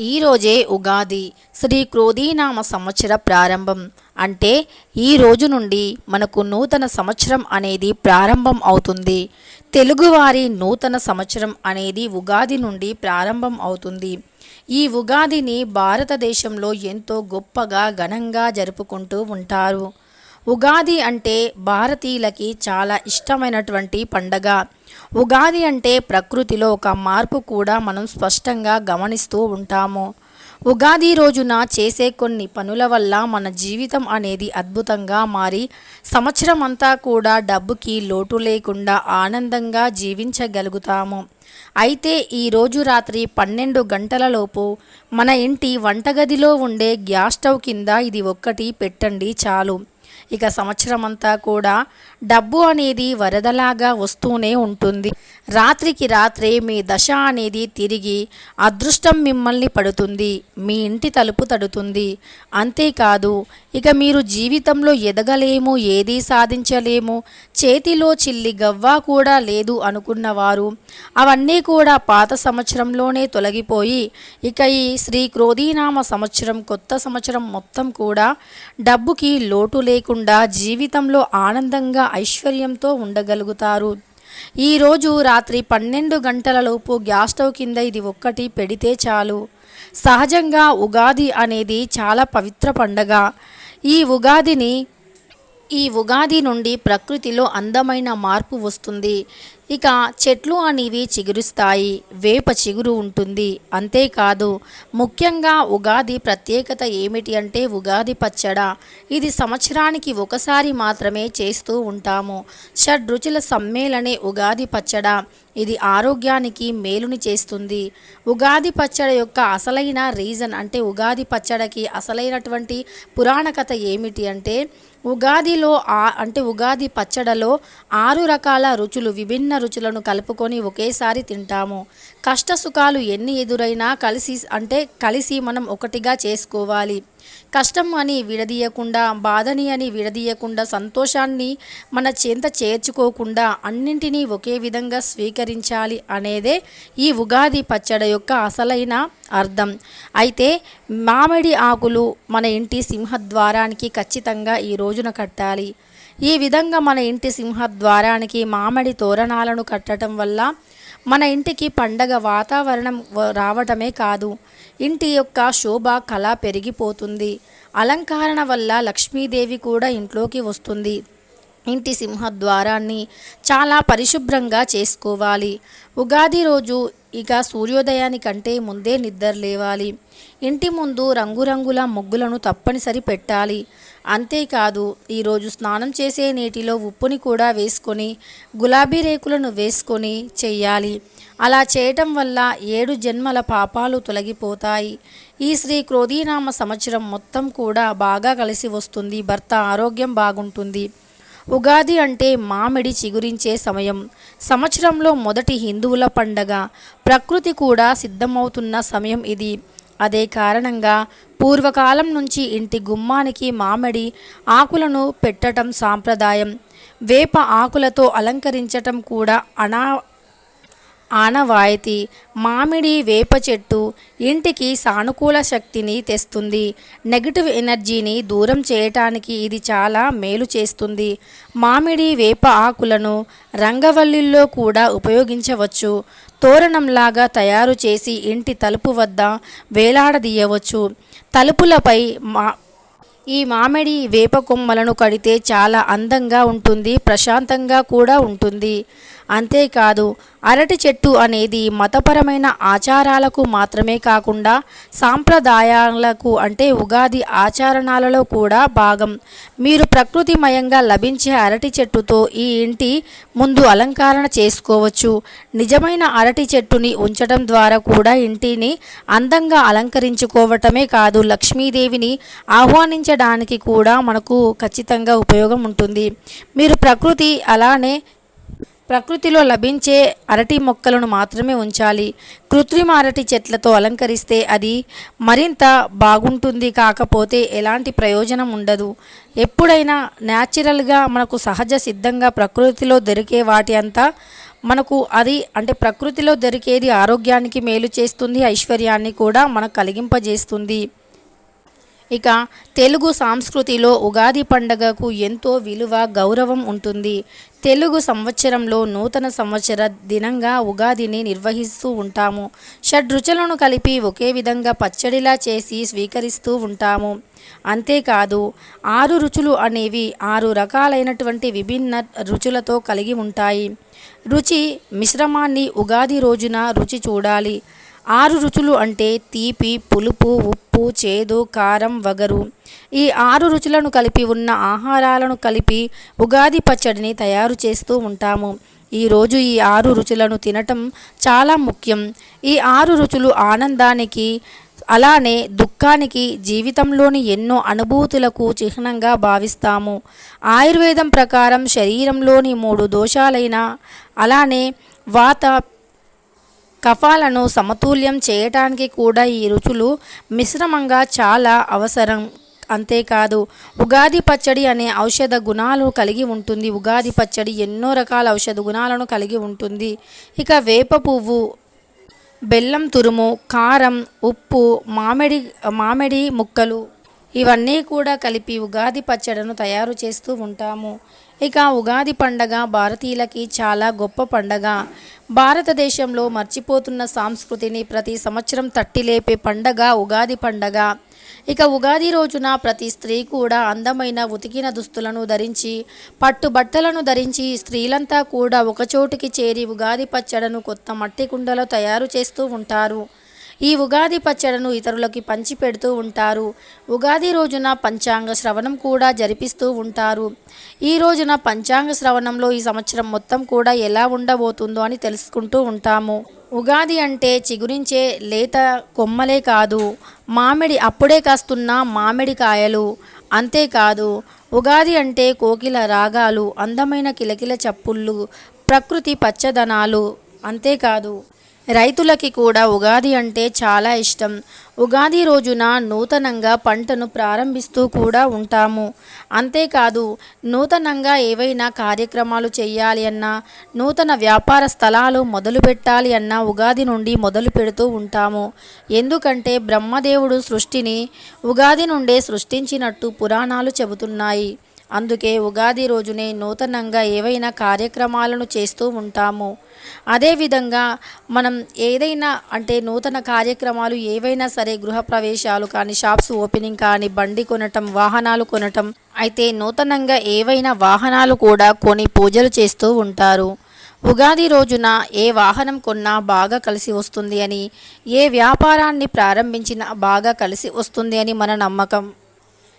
ఈరోజే ఉగాది శ్రీ క్రోధీనామ సంవత్సర ప్రారంభం. అంటే ఈ రోజు నుండి మనకు నూతన సంవత్సరం అనేది ప్రారంభం అవుతుంది. తెలుగువారి నూతన సంవత్సరం అనేది ఉగాది నుండి ప్రారంభం అవుతుంది. ఈ ఉగాదిని భారతదేశంలో ఎంతో గొప్పగా ఘనంగా జరుపుకుంటూ ఉంటారు. ఉగాది అంటే భారతీయులకి చాలా ఇష్టమైనటువంటి పండగ. ఉగాది అంటే ప్రకృతిలో ఒక మార్పు కూడా మనం స్పష్టంగా గమనిస్తూ ఉంటాము. ఉగాది రోజున చేసే కొన్ని పనుల వల్ల మన జీవితం అనేది అద్భుతంగా మారి సంవత్సరం అంతా కూడా డబ్బుకి లోటు లేకుండా ఆనందంగా జీవించగలుగుతాము. అయితే ఈ రోజు రాత్రి పన్నెండు గంటలలోపు మన ఇంటి వంటగదిలో ఉండే గ్యాస్ స్టవ్ కింద ఇది ఒక్కటి పెట్టండి చాలు. ఇక సంవత్సరం అంతా కూడా డబ్బు అనేది వరదలాగా వస్తూనే ఉంటుంది. రాత్రికి రాత్రే మీ దశ అనేది తిరిగి అదృష్టం మిమ్మల్ని పడుతుంది. మీ ఇంటి తలుపు తడుతుంది. అంతేకాదు ఇక మీరు జీవితంలో ఎదగలేము ఏదీ సాధించలేము చేతిలో చిల్లి గవ్వ కూడా లేదు అనుకున్నవారు అవన్నీ కూడా పాత సంవత్సరంలోనే తొలగిపోయి ఇక ఈ శ్రీ క్రోధీనామ సంవత్సరం కొత్త సంవత్సరం మొత్తం కూడా డబ్బుకి లోటు లేకుండా జీవితంలో ఆనందంగా ఐశ్వర్యంతో ఉండగలుగుతారు. ఈరోజు రాత్రి పన్నెండు గంటలలోపు గ్యాస్ స్టవ్ కింద ఇది ఒక్కటి పెడితే చాలు. సహజంగా ఉగాది అనేది చాలా పవిత్ర పండగ. ఈ ఉగాదిని ఈ ఉగాది నుండి ప్రకృతిలో అందమైన మార్పు వస్తుంది. ఇక చెట్లు అనేవి చిగురుస్తాయి వేప చిగురు ఉంటుంది. అంతేకాదు ముఖ్యంగా ఉగాది ప్రత్యేకత ఏమిటి అంటే ఉగాది పచ్చడ. ఇది సంవత్సరానికి ఒకసారి మాత్రమే చేస్తూ ఉంటాము. షడ్రుచుల సమ్మేళనే ఉగాది పచ్చడ. ఇది ఆరోగ్యానికి మేలుని చేస్తుంది. ఉగాది పచ్చడి యొక్క అసలైన రీజన్ అంటే ఉగాది పచ్చడికి అసలైనటువంటి పురాణ కథ ఏమిటి అంటే ఉగాదిలో ఆ అంటే ఉగాది పచ్చడలో ఆరు రకాల రుచులు విభిన్న రుచులను కలుపుకొని ఒకేసారి తింటాము. కష్ట సుఖాలు ఎన్ని ఎదురైనా కలిసి అంటే కలిసి మనం ఒకటిగా చేసుకోవాలి. కష్టం అని విడదీయకుండా బాధని అని విడదీయకుండా సంతోషాన్ని మన చేంత చేర్చుకోకుండా అన్నింటినీ ఒకే విధంగా స్వీకరించాలి అనేదే ఈ ఉగాది పచ్చడి యొక్క అసలైన అర్థం. అయితే మామిడి ఆకులు మన ఇంటి సింహద్వారానికి ఖచ్చితంగా ఈ రోజున కట్టాలి. ఈ విధంగా మన ఇంటి సింహద్వారానికి మామిడి తోరణాలను కట్టడం వల్ల మన ఇంటికి పండగ వాతావరణం రావటమే కాదు. ఇంటి యొక్క శోభ కళ పెరిగిపోతుంది. అలంకరణ వల్ల లక్ష్మీదేవి కూడా ఇంట్లోకి వస్తుంది. ఇంటి సింహద్వారాన్ని చాలా పరిశుభ్రంగా చేసుకోవాలి. ఉగాది రోజు ఇక సూర్యోదయానికంటే ముందే నిద్ర లేవాలి. ఇంటి ముందు రంగురంగుల ముగ్గులను తప్పనిసరి పెట్టాలి. అంతేకాదు ఈరోజు స్నానం చేసే నీటిలో ఉప్పుని కూడా వేసుకొని గులాబీ రేకులను వేసుకొని చెయ్యాలి. అలా చేయటం వల్ల ఏడు జన్మల పాపాలు తొలగిపోతాయి. ఈ శ్రీ క్రోధీనామ సంవత్సరం మొత్తం కూడా బాగా కలిసి వస్తుంది. భర్త ఆరోగ్యం బాగుంటుంది. ఉగాది అంటే మామిడి చిగురించే సమయం. సంవత్సరంలో మొదటి హిందువుల పండగ. ప్రకృతి కూడా సిద్ధమవుతున్న సమయం ఇది. అదే కారణంగా పూర్వకాలం నుంచి ఇంటి గుమ్మానికి మామిడి ఆకులను పెట్టటం సాంప్రదాయం. వేప ఆకులతో అలంకరించటం కూడా అనా ఆనవాయితీ మామిడి వేప చెట్టు ఇంటికి సానుకూల శక్తిని తెస్తుంది. నెగిటివ్ ఎనర్జీని దూరం చేయటానికి ఇది చాలా మేలు చేస్తుంది. మామిడి వేప ఆకులను రంగవల్లిల్లో కూడా ఉపయోగించవచ్చు. తోరణంలాగా తయారు చేసి ఇంటి తలుపు వద్ద వేలాడదీయవచ్చు. తలుపులపై మా ఈ మామిడి వేప కొమ్మలను కడితే చాలా అందంగా ఉంటుంది ప్రశాంతంగా కూడా ఉంటుంది. అంతేకాదు అరటి చెట్టు అనేది మతపరమైన ఆచారాలకు మాత్రమే కాకుండా సాంప్రదాయాలకు అంటే ఉగాది ఆచరణాలలో కూడా భాగం. మీరు ప్రకృతిమయంగా లభించే అరటి చెట్టుతో ఈ ఇంటి ముందు అలంకరణ చేసుకోవచ్చు. నిజమైన అరటి చెట్టుని ఉంచడం ద్వారా కూడా ఇంటిని అందంగా అలంకరించుకోవటమే కాదు లక్ష్మీదేవిని ఆహ్వానించడానికి కూడా మనకు ఖచ్చితంగా ఉపయోగం ఉంటుంది. మీరు ప్రకృతి అలానే ప్రకృతిలో లభించే అరటి మొక్కలను మాత్రమే ఉంచాలి. కృత్రిమ అరటి చెట్లతో అలంకరిస్తే అది మరింత బాగుంటుంది కాకపోతే ఎలాంటి ప్రయోజనం ఉండదు. ఎప్పుడైనా న్యాచురల్గా మనకు సహజ సిద్ధంగా ప్రకృతిలో దొరికే వాటి అంతా మనకు అది అంటే ప్రకృతిలో దొరికేది ఆరోగ్యానికి మేలు చేస్తుంది ఐశ్వర్యాన్ని కూడా మనకు కలిగింపజేస్తుంది. ఇక తెలుగు సంస్కృతిలో ఉగాది పండగకు ఎంతో విలువ గౌరవం ఉంటుంది. తెలుగు సంవత్సరంలో నూతన సంవత్సర దినంగా ఉగాదిని నిర్వహిస్తూ ఉంటాము. షడ్రుచులను కలిపి ఒకే విధంగా పచ్చడిలా చేసి స్వీకరిస్తూ ఉంటాము. అంతేకాదు ఆరు రుచులు అనేవి ఆరు రకాలైనటువంటి విభిన్న రుచులతో కలిగి ఉంటాయి. రుచి మిశ్రమాన్ని ఉగాది రోజున రుచి చూడాలి. ఆరు రుచులు అంటే తీపి పులుపు ఉప్పు చేదు కారం వగరు. ఈ ఆరు రుచులను కలిపి ఉన్న ఆహారాలను కలిపి ఉగాది పచ్చడిని తయారు చేస్తూ ఉంటాము. ఈరోజు ఈ ఆరు రుచులను తినటం చాలా ముఖ్యం. ఈ ఆరు రుచులు ఆనందానికి అలానే దుఃఖానికి జీవితంలోని ఎన్నో అనుభూతులకు చిహ్నంగా భావిస్తాము. ఆయుర్వేదం ప్రకారం శరీరంలోని మూడు దోషాలైన అలానే వాత కఫాలను సమతుల్యం చేయటానికి కూడా ఈ రుచులు మిశ్రమంగా చాలా అవసరం. అంతేకాదు ఉగాది పచ్చడి అనే ఔషధ గుణాలు కలిగి ఉంటుంది. ఉగాది పచ్చడి ఎన్నో రకాల ఔషధ గుణాలను కలిగి ఉంటుంది. ఇక వేప పువ్వు బెల్లం తురుము కారం ఉప్పు మామిడి మామిడి ముక్కలు ఇవన్నీ కూడా కలిపి ఉగాది పచ్చడిను తయారు చేస్తూ ఉంటాము. ఇక ఉగాది పండగ భారతీయులకి చాలా గొప్ప పండగ. భారతదేశంలో మర్చిపోతున్న సంస్కృతిని ప్రతి సంవత్సరం తట్టిలేపే పండగ ఉగాది పండగ. ఇక ఉగాది రోజున ప్రతి స్త్రీ కూడా అందమైన ఉతికిన దుస్తులను ధరించి పట్టు బట్టలను ధరించి స్త్రీలంతా కూడా ఒకచోటికి చేరి ఉగాది పచ్చడను కొత్త మట్టి కుండలో తయారు చేస్తూ ఉంటారు. ఈ ఉగాది పచ్చడను ఇతరులకి పంచి పెడుతూ ఉంటారు. ఉగాది రోజున పంచాంగ శ్రవణం కూడా జరిపిస్తూ ఉంటారు. ఈ రోజున పంచాంగ శ్రవణంలో ఈ సంవత్సరం మొత్తం కూడా ఎలా ఉండబోతుందో అని తెలుసుకుంటూ ఉంటాము. ఉగాది అంటే చిగురించే లేత కొమ్మలే కాదు. మామిడి అప్పుడే కాస్తున్న మామిడి కాయలు. అంతేకాదు ఉగాది అంటే కోకిల రాగాలు అందమైన కిలకిల చప్పుళ్ళు ప్రకృతి పచ్చదనాలు. అంతేకాదు రైతులకి కూడా ఉగాది అంటే చాలా ఇష్టం. ఉగాది రోజున నూతనంగా పంటను ప్రారంభిస్తూ కూడా ఉంటాము. అంతేకాదు నూతనంగా ఏవైనా కార్యక్రమాలు చేయాలి అన్నా నూతన వ్యాపార స్థలాలు మొదలు పెట్టాలి అన్నా ఉగాది నుండి మొదలు పెడుతూ ఉంటాము. ఎందుకంటే బ్రహ్మదేవుడు సృష్టిని ఉగాది నుండే సృష్టించినట్టు పురాణాలు చెబుతున్నాయి. అందుకే ఉగాది రోజునే నూతనంగా ఏవైనా కార్యక్రమాలను చేస్తూ ఉంటాము. అదేవిధంగా మనం ఏదైనా అంటే నూతన కార్యక్రమాలు ఏవైనా సరే గృహప్రవేశాలు కానీ షాప్స్ ఓపెనింగ్ కానీ బండి కొనటం వాహనాలు కొనటం అయితే నూతనంగా ఏవైనా వాహనాలు కూడా కొని పూజలు చేస్తూ ఉంటారు. ఉగాది రోజున ఏ వాహనం కొన్నా బాగా కలిసి వస్తుంది అని ఏ వ్యాపారాన్ని ప్రారంభించినా బాగా కలిసి వస్తుంది అని మన నమ్మకం.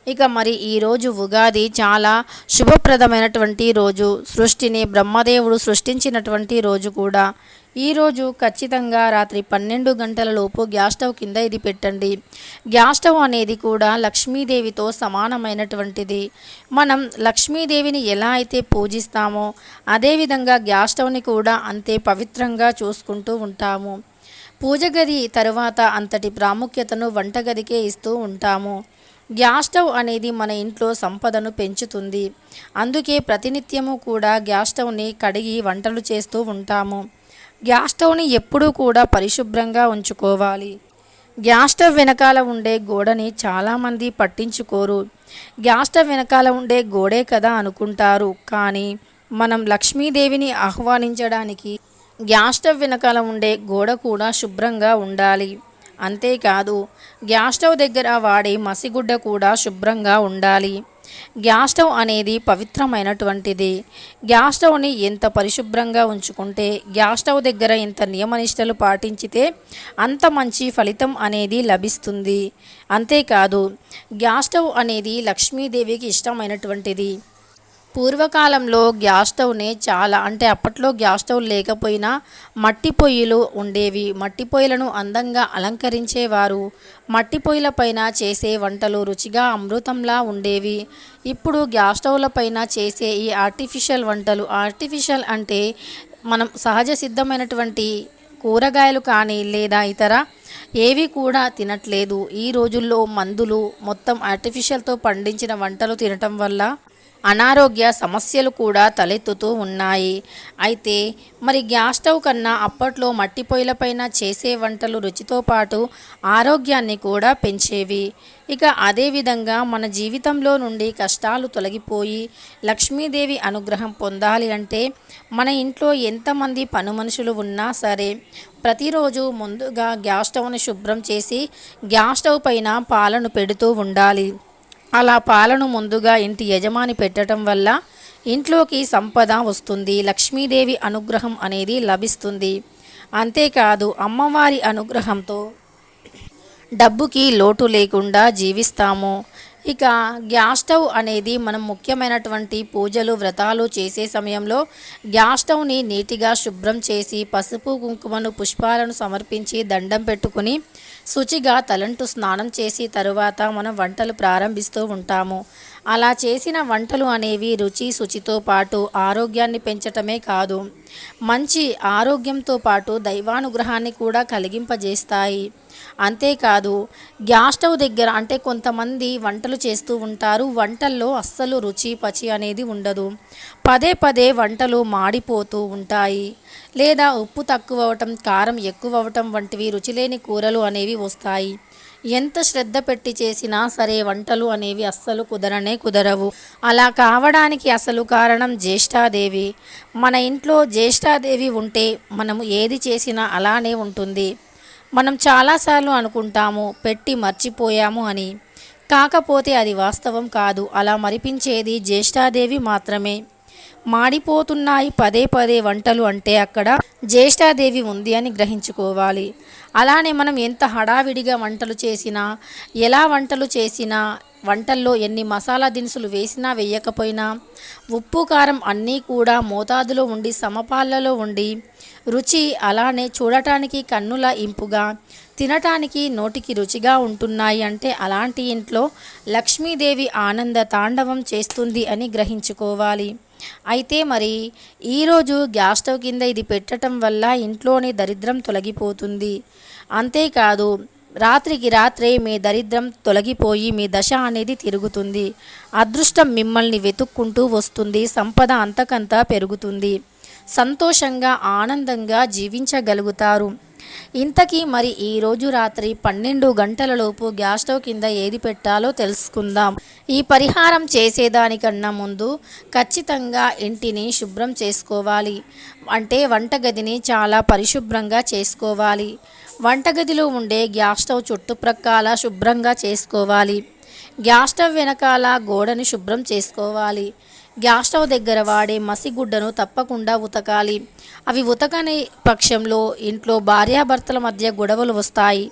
ఇక మరి ఈరోజు ఉగాది చాలా శుభప్రదమైనటువంటి రోజు. సృష్టిని బ్రహ్మదేవుడు సృష్టించినటువంటి రోజు కూడా. ఈరోజు ఖచ్చితంగా రాత్రి పన్నెండు గంటల లోపు గ్యాస్ స్టవ్ కింద ఇది పెట్టండి. గ్యాస్ స్టవ్ అనేది కూడా లక్ష్మీదేవితో సమానమైనటువంటిది. మనం లక్ష్మీదేవిని ఎలా అయితే పూజిస్తామో అదేవిధంగా గ్యాస్ స్టవ్ని కూడా అంతే పవిత్రంగా చూసుకుంటూ ఉంటాము. పూజ గది తరువాత అంతటి ప్రాముఖ్యతను వంటగదికే ఇస్తూ ఉంటాము. గ్యాస్ స్టవ్ అనేది మన ఇంట్లో సంపదను పెంచుతుంది. అందుకే ప్రతినిత్యము కూడా గ్యాస్ స్టవ్ని కడిగి వంటలు చేస్తూ ఉంటాము. గ్యాస్ స్టవ్ని ఎప్పుడూ కూడా పరిశుభ్రంగా ఉంచుకోవాలి. గ్యాస్ స్టవ్ వెనకాల ఉండే గోడని చాలామంది పట్టించుకోరు. గ్యాస్ స్టవ్ వెనకాల ఉండే గోడే కదా అనుకుంటారు. కానీ మనం లక్ష్మీదేవిని ఆహ్వానించడానికి గ్యాస్ స్టవ్ వెనకాల ఉండే గోడ కూడా శుభ్రంగా ఉండాలి. అంతేకాదు గ్యాస్ స్టవ్ దగ్గర వాడే మసిగుడ్డ కూడా శుభ్రంగా ఉండాలి. గ్యాస్ స్టవ్ అనేది పవిత్రమైనటువంటిది. గ్యాస్ స్టవ్ని ఎంత పరిశుభ్రంగా ఉంచుకుంటే గ్యాస్ స్టవ్ దగ్గర ఎంత నియమనిష్టలు పాటించితే అంత మంచి ఫలితం అనేది లభిస్తుంది. అంతేకాదు గ్యాస్ స్టవ్ అనేది లక్ష్మీదేవికి ఇష్టమైనటువంటిది. పూర్వకాలంలో గ్యాస్ స్టవ్ని చాలా అంటే అప్పట్లో గ్యాస్ స్టవ్ లేకపోయినా మట్టి పొయ్యిలు ఉండేవి. మట్టి పొయ్యిలను అందంగా అలంకరించేవారు. మట్టి పొయ్యిల పైన చేసే వంటలు రుచిగా అమృతంలా ఉండేవి. ఇప్పుడు గ్యాస్ స్టవ్ల పైన చేసే ఈ ఆర్టిఫిషియల్ వంటలు ఆర్టిఫిషియల్ అంటే మనం సహజ సిద్ధమైనటువంటి కూరగాయలు కానీ లేదా ఇతర ఏవి కూడా తినట్లేదు. ఈ రోజుల్లో మందులు మొత్తం ఆర్టిఫిషియల్తో పండించిన వంటలు తినటం వల్ల అనారోగ్య సమస్యలు కూడా తలెత్తుతూ ఉన్నాయి. అయితే మరి గ్యాస్ స్టవ్ కన్నా అప్పట్లో మట్టి పొయ్యిలపైన చేసే వంటలు రుచితో పాటు ఆరోగ్యాన్ని కూడా పెంచేవి. ఇక అదేవిధంగా మన జీవితంలో నుండి కష్టాలు తొలగిపోయి లక్ష్మీదేవి అనుగ్రహం పొందాలి అంటే మన ఇంట్లో ఎంతమంది పను మనుషులు ఉన్నా సరే ప్రతిరోజు ముందుగా గ్యాస్ స్టవ్ను శుభ్రం చేసి గ్యాస్ స్టవ్ పైన పాలను పెడుతూ ఉండాలి. అలా పాలను ముందుగా ఇంటి యజమాని పెట్టడం వల్ల ఇంట్లోకి సంపద వస్తుంది లక్ష్మీదేవి అనుగ్రహం అనేది లభిస్తుంది. అంతేకాదు అమ్మవారి అనుగ్రహంతో డబ్బుకి లోటు లేకుండా జీవిస్తాము. ఇక గ్యాస్ స్టవ్ అనేది మనం ముఖ్యమైనటువంటి పూజలు వ్రతాలు చేసే సమయంలో గ్యాస్ స్టవ్ని నీటిగా శుభ్రం చేసి పసుపు కుంకుమను పుష్పాలను సమర్పించి దండం పెట్టుకుని శుచిగా తలంటు స్నానం చేసి తరువాత మనం వంటలు ప్రారంభిస్తూ ఉంటాము. అలా చేసిన వంటలు అనేవి రుచి శుచితో పాటు ఆరోగ్యాన్ని పెంచటమే కాదు మంచి ఆరోగ్యంతో పాటు దైవానుగ్రహాన్ని కూడా కలిగింపజేస్తాయి. అంతేకాదు గ్యాస్ స్టవ్ దగ్గర అంటే కొంతమంది వంటలు చేస్తూ ఉంటారు. వంటల్లో అస్సలు రుచి పచి అనేది ఉండదు. పదే పదే వంటలు మాడిపోతూ ఉంటాయి. లేదా ఉప్పు తక్కువ అవటం కారం ఎక్కువ అవటం వంటివి రుచిలేని కూరలు అనేవి వస్తాయి. ఎంత శ్రద్ధ పెట్టి చేసినా సరే వంటలు అనేవి అస్సలు కుదరనే కుదరవు. అలా కావడానికి అసలు కారణం జ్యేష్ఠాదేవి. మన ఇంట్లో జ్యేష్ఠాదేవి ఉంటే మనము ఏది చేసినా అలానే ఉంటుంది. మనం చాలాసార్లు అనుకుంటాము పెట్టి మర్చిపోయాము అని. కాకపోతే అది వాస్తవం కాదు. అలా మరిపించేది జ్యేష్ఠాదేవి మాత్రమే. మాడిపోతున్నాయి పదే పదే వంటలు అంటే అక్కడ జ్యేష్ఠాదేవి ఉంది అని గ్రహించుకోవాలి. అలానే మనం ఎంత హడావిడిగా వంటలు చేసినా ఎలా వంటలు చేసినా వంటల్లో ఎన్ని మసాలా దినుసులు వేసినా వేయకపోయినా ఉప్పు కారం అన్నీ కూడా మోతాదులో ఉండి సమపాలలో ఉండి రుచి అలానే చూడటానికి కన్నుల ఇంపుగా తినటానికి నోటికి రుచిగా ఉంటున్నాయి అంటే అలాంటి ఇంట్లో లక్ష్మీదేవి ఆనంద తాండవం చేస్తుంది అని గ్రహించుకోవాలి. అయితే మరి ఈరోజు గ్యాస్ స్టవ్ కింద ఇది పెట్టడం వల్ల ఇంట్లోని దరిద్రం తొలగిపోతుంది. అంతేకాదు రాత్రికి రాత్రే మీ దరిద్రం తొలగిపోయి మీ దశ అనేది తిరుగుతుంది. అదృష్టం మిమ్మల్ని వెతుక్కుంటూ వస్తుంది సంపద అంతకంతా పెరుగుతుంది. సంతోషంగా ఆనందంగా జీవించగలుగుతారు. ఇంతకీ మరి ఈ రోజు రాత్రి పన్నెండు గంటలలోపు గ్యాస్ స్టవ్ కింద ఏది పెట్టాలో తెలుసుకుందాం. ఈ పరిహారం చేసేదానికన్నా ముందు ఖచ్చితంగా ఇంటిని శుభ్రం చేసుకోవాలి. అంటే వంటగదిని చాలా పరిశుభ్రంగా చేసుకోవాలి. వంటగదిలో ఉండే గ్యాస్ స్టవ్ చుట్టుప్రక్కల శుభ్రంగా చేసుకోవాలి. గ్యాస్ స్టవ్ వెనకాల గోడని శుభ్రం చేసుకోవాలి. గ్యాస్ స్టవ్ దగ్గర వాడే మసిగుడ్డను తప్పకుండా ఉతకాలి. అవి ఉతకని పక్షంలో ఇంట్లో భార్యాభర్తల మధ్య గొడవలు వస్తాయి.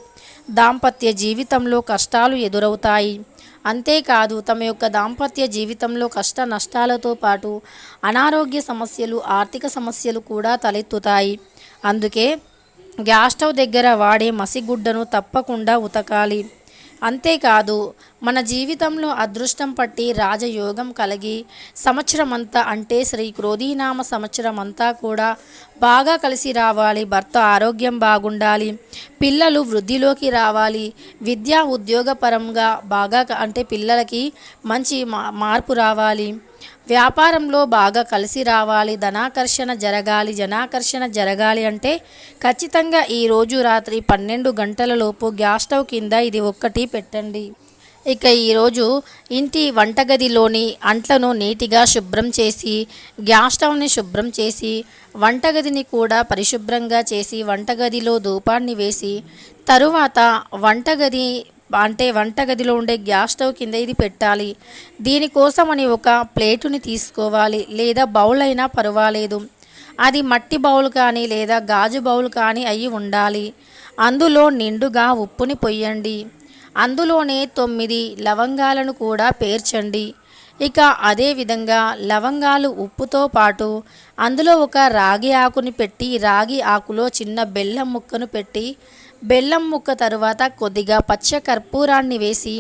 దాంపత్య జీవితంలో కష్టాలు ఎదురవుతాయి. అంతేకాదు తమ యొక్క దాంపత్య జీవితంలో కష్ట నష్టాలతో పాటు అనారోగ్య సమస్యలు ఆర్థిక సమస్యలు కూడా తలెత్తుతాయి. అందుకే గ్యాస్ స్టవ్ దగ్గర వాడే మసిగుడ్డను తప్పకుండా ఉతకాలి. అంతేకాదు మన జీవితంలో అదృష్టం పట్టి రాజయోగం కలిగి సంవత్సరం అంతా అంటే శ్రీ క్రోధీనామ సంవత్సరం అంతా కూడా బాగా కలిసి రావాలి. భర్త ఆరోగ్యం బాగుండాలి. పిల్లలు వృద్ధిలోకి రావాలి. విద్యా ఉద్యోగపరంగా బాగా అంటే పిల్లలకి మంచి మార్పు రావాలి. వ్యాపారంలో బాగా కలిసి రావాలి. ధనాకర్షణ జరగాలి. జనాకర్షణ జరగాలి అంటే ఖచ్చితంగా ఈ రోజు రాత్రి పన్నెండు గంటలలోపు గ్యాస్ స్టవ్ కింద ఇది ఒక్కటి పెట్టండి. ఇక ఈరోజు ఇంటి వంటగదిలోని అంట్లను నీటిగా శుభ్రం చేసి గ్యాస్ స్టవ్ని శుభ్రం చేసి వంటగదిని కూడా పరిశుభ్రంగా చేసి వంటగదిలో ధూపాన్ని వేసి తరువాత వంటగది అంటే వంటగదిలో ఉండే గ్యాస్ స్టవ్ కింద ఇది పెట్టాలి. దీనికోసమని ఒక ప్లేటుని తీసుకోవాలి లేదా బౌల్ అయినా పర్వాలేదు. అది మట్టి బౌల్ కానీ లేదా గాజు బౌల్ కానీ అయి ఉండాలి. అందులో నిండుగా ఉప్పుని పొయ్యండి. అందులోనే తొమ్మిది లవంగాలను కూడా పేర్చండి. ఇక అదేవిధంగా లవంగాలు ఉప్పుతో పాటు అందులో ఒక రాగి ఆకుని పెట్టి రాగి ఆకులో చిన్న బెల్లం ముక్కను పెట్టి బెల్లం ముక్క తరువాత కొద్దిగా పచ్చ కర్పూరాన్ని వేసి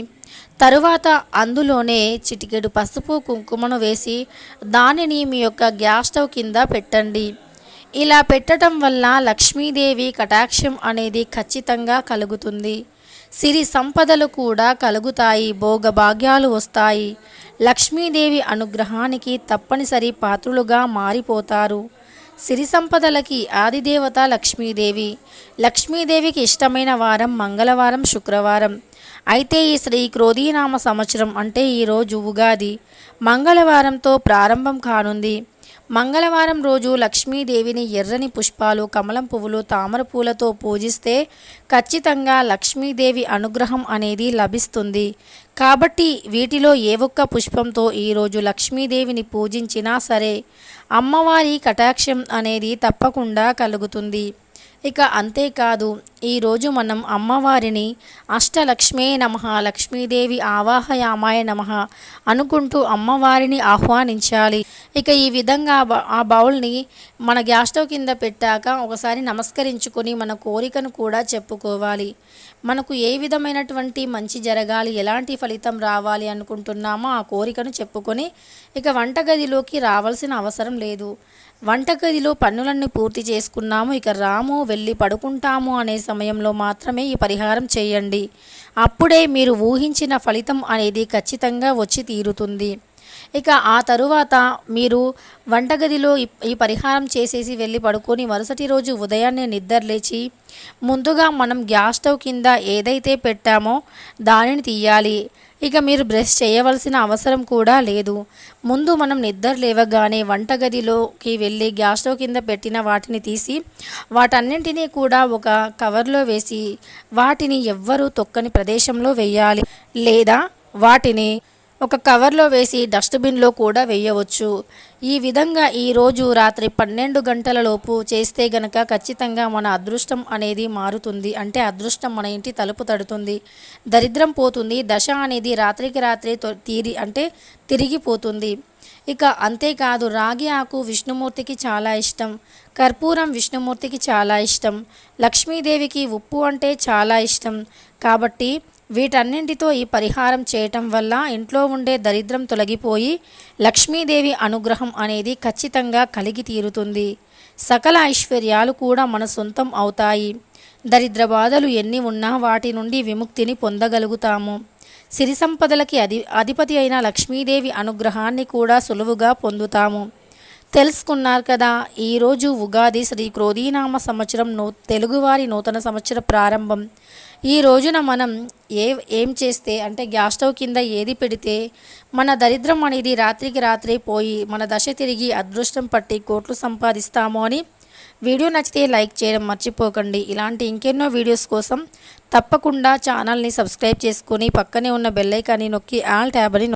తరువాత అందులోనే చిటికెడు పసుపు కుంకుమను వేసి దానిని మీ యొక్క గ్యాస్ స్టవ్ కింద పెట్టండి. ఇలా పెట్టడం వల్ల లక్ష్మీదేవి కటాక్షం అనేది ఖచ్చితంగా కలుగుతుంది. సిరి సంపదలు కూడా కలుగుతాయి భోగభాగ్యాలు వస్తాయి. లక్ష్మీదేవి అనుగ్రహానికి తప్పనిసరి పాత్రులుగా మారిపోతారు. సిరి సంపదలకి ఆదిదేవత లక్ష్మీదేవి. లక్ష్మీదేవికి ఇష్టమైన వారం మంగళవారం శుక్రవారం. అయితే ఈ శ్రీ క్రోధీనామ సంవత్సరం అంటే ఈరోజు ఉగాది. మంగళవారంతో ప్రారంభం కానుంది. మంగళవారం రోజు లక్ష్మీదేవిని ఎర్రని పుష్పాలు కమలం పువ్వులు తామర పూలతో పూజిస్తే ఖచ్చితంగా లక్ష్మీదేవి అనుగ్రహం అనేది లభిస్తుంది. కాబట్టి వీటిలో ఏ ఒక్క పుష్పంతో ఈరోజు లక్ష్మీదేవిని పూజించినా సరే అమ్మవారి కటాక్షం అనేది తప్పకుండా కలుగుతుంది. ఇక అంతేకాదు ఈరోజు మనం అమ్మవారిని అష్టలక్ష్మే నమ లక్ష్మీదేవి ఆవాహయామాయ నమ అనుకుంటూ అమ్మవారిని ఆహ్వానించాలి. ఇక ఈ విధంగా ఆ బ- ఆ బౌల్ని మన గ్యాస్ స్టవ్ కింద పెట్టాక ఒకసారి నమస్కరించుకొని మన కోరికను కూడా చెప్పుకోవాలి. మనకు ఏ విధమైనటువంటి మంచి జరగాలి ఎలాంటి ఫలితం రావాలి అనుకుంటున్నామో ఆ కోరికను చెప్పుకొని ఇక వంటగదిలోకి రావాల్సిన అవసరం లేదు. వంటగదిలో పన్నులన్నీ పూర్తి చేసుకున్నాము ఇక రాము వెళ్ళి పడుకుంటాము అనే సమయంలో మాత్రమే ఈ పరిహారం చేయండి. అప్పుడే మీరు ఊహించిన ఫలితం అనేది ఖచ్చితంగా వచ్చి తీరుతుంది. ఇక ఆ తరువాత మీరు వంటగదిలో ఈ- ఈ పరిహారం చేసేసి వెళ్ళి పడుకొని మరుసటి రోజు ఉదయాన్నే నిద్ర లేచి ముందుగా మనం గ్యాస్ స్టవ్ కింద ఏదైతే పెట్టామో దానిని తీయాలి. ఇక మీరు బ్రష్ చేయవలసిన అవసరం కూడా లేదు. ముందు మనం నిద్ర లేవగానే వంటగదిలోకి వెళ్ళి గ్యాస్ స్టవ్ కింద పెట్టిన వాటిని తీసి వాటన్నింటినీ కూడా ఒక కవర్లో వేసి వాటిని ఎవ్వరూ తొక్కని ప్రదేశంలో వేయాలి. లేదా వాటిని ఒక కవర్లో వేసి డస్ట్బిన్లో కూడా వేయవచ్చు. ఈ విధంగా ఈరోజు రాత్రి పన్నెండు గంటలలోపు చేస్తే గనక ఖచ్చితంగా మన అదృష్టం అనేది మారుతుంది. అంటే అదృష్టం మన ఇంటి తలుపు తడుతుంది. దరిద్రం పోతుంది. దశ అనేది రాత్రికి రాత్రి తీరి అంటే తిరిగిపోతుంది. ఇక అంతేకాదు రాగి ఆకు విష్ణుమూర్తికి చాలా ఇష్టం. కర్పూరం విష్ణుమూర్తికి చాలా ఇష్టం. లక్ష్మీదేవికి ఉప్పు అంటే చాలా ఇష్టం. కాబట్టి వీటన్నింటితో ఈ పరిహారం చేయటం వల్ల ఇంట్లో ఉండే దరిద్రం తొలగిపోయి లక్ష్మీదేవి అనుగ్రహం అనేది ఖచ్చితంగా కలిగి తీరుతుంది. సకల ఐశ్వర్యాలు కూడా మన సొంతం అవుతాయి. దరిద్ర బాధలు ఎన్ని ఉన్నా వాటి నుండి విముక్తిని పొందగలుగుతాము. సిరి సంపదలకి అధి అధిపతి అయిన లక్ష్మీదేవి అనుగ్రహాన్ని కూడా సులువుగా పొందుతాము. తెలుసుకున్నారు కదా. ఈరోజు ఉగాది శ్రీ క్రోధీనామ సంవత్సరం నూ తెలుగువారి నూతన సంవత్సర ప్రారంభం. ఈ రోజున మనం ఏ ఏం చేస్తే అంటే గ్యాస్ స్టవ్ కింద ఏది పెడితే మన దరిద్రం అనేది రాత్రికి రాత్రే పోయి మన దశ తిరిగి అదృష్టం పట్టి కోట్లు సంపాదిస్తాము అని వీడియో నచ్చితే లైక్ చేయడం మర్చిపోకండి. ఇలాంటి ఇంకెన్నో వీడియోస్ కోసం తప్పకుండా ఛానల్ని సబ్స్క్రైబ్ చేసుకొని పక్కనే ఉన్న బెల్లైకాన్ని నొక్కి ఆల్ ట్యాబ్ అని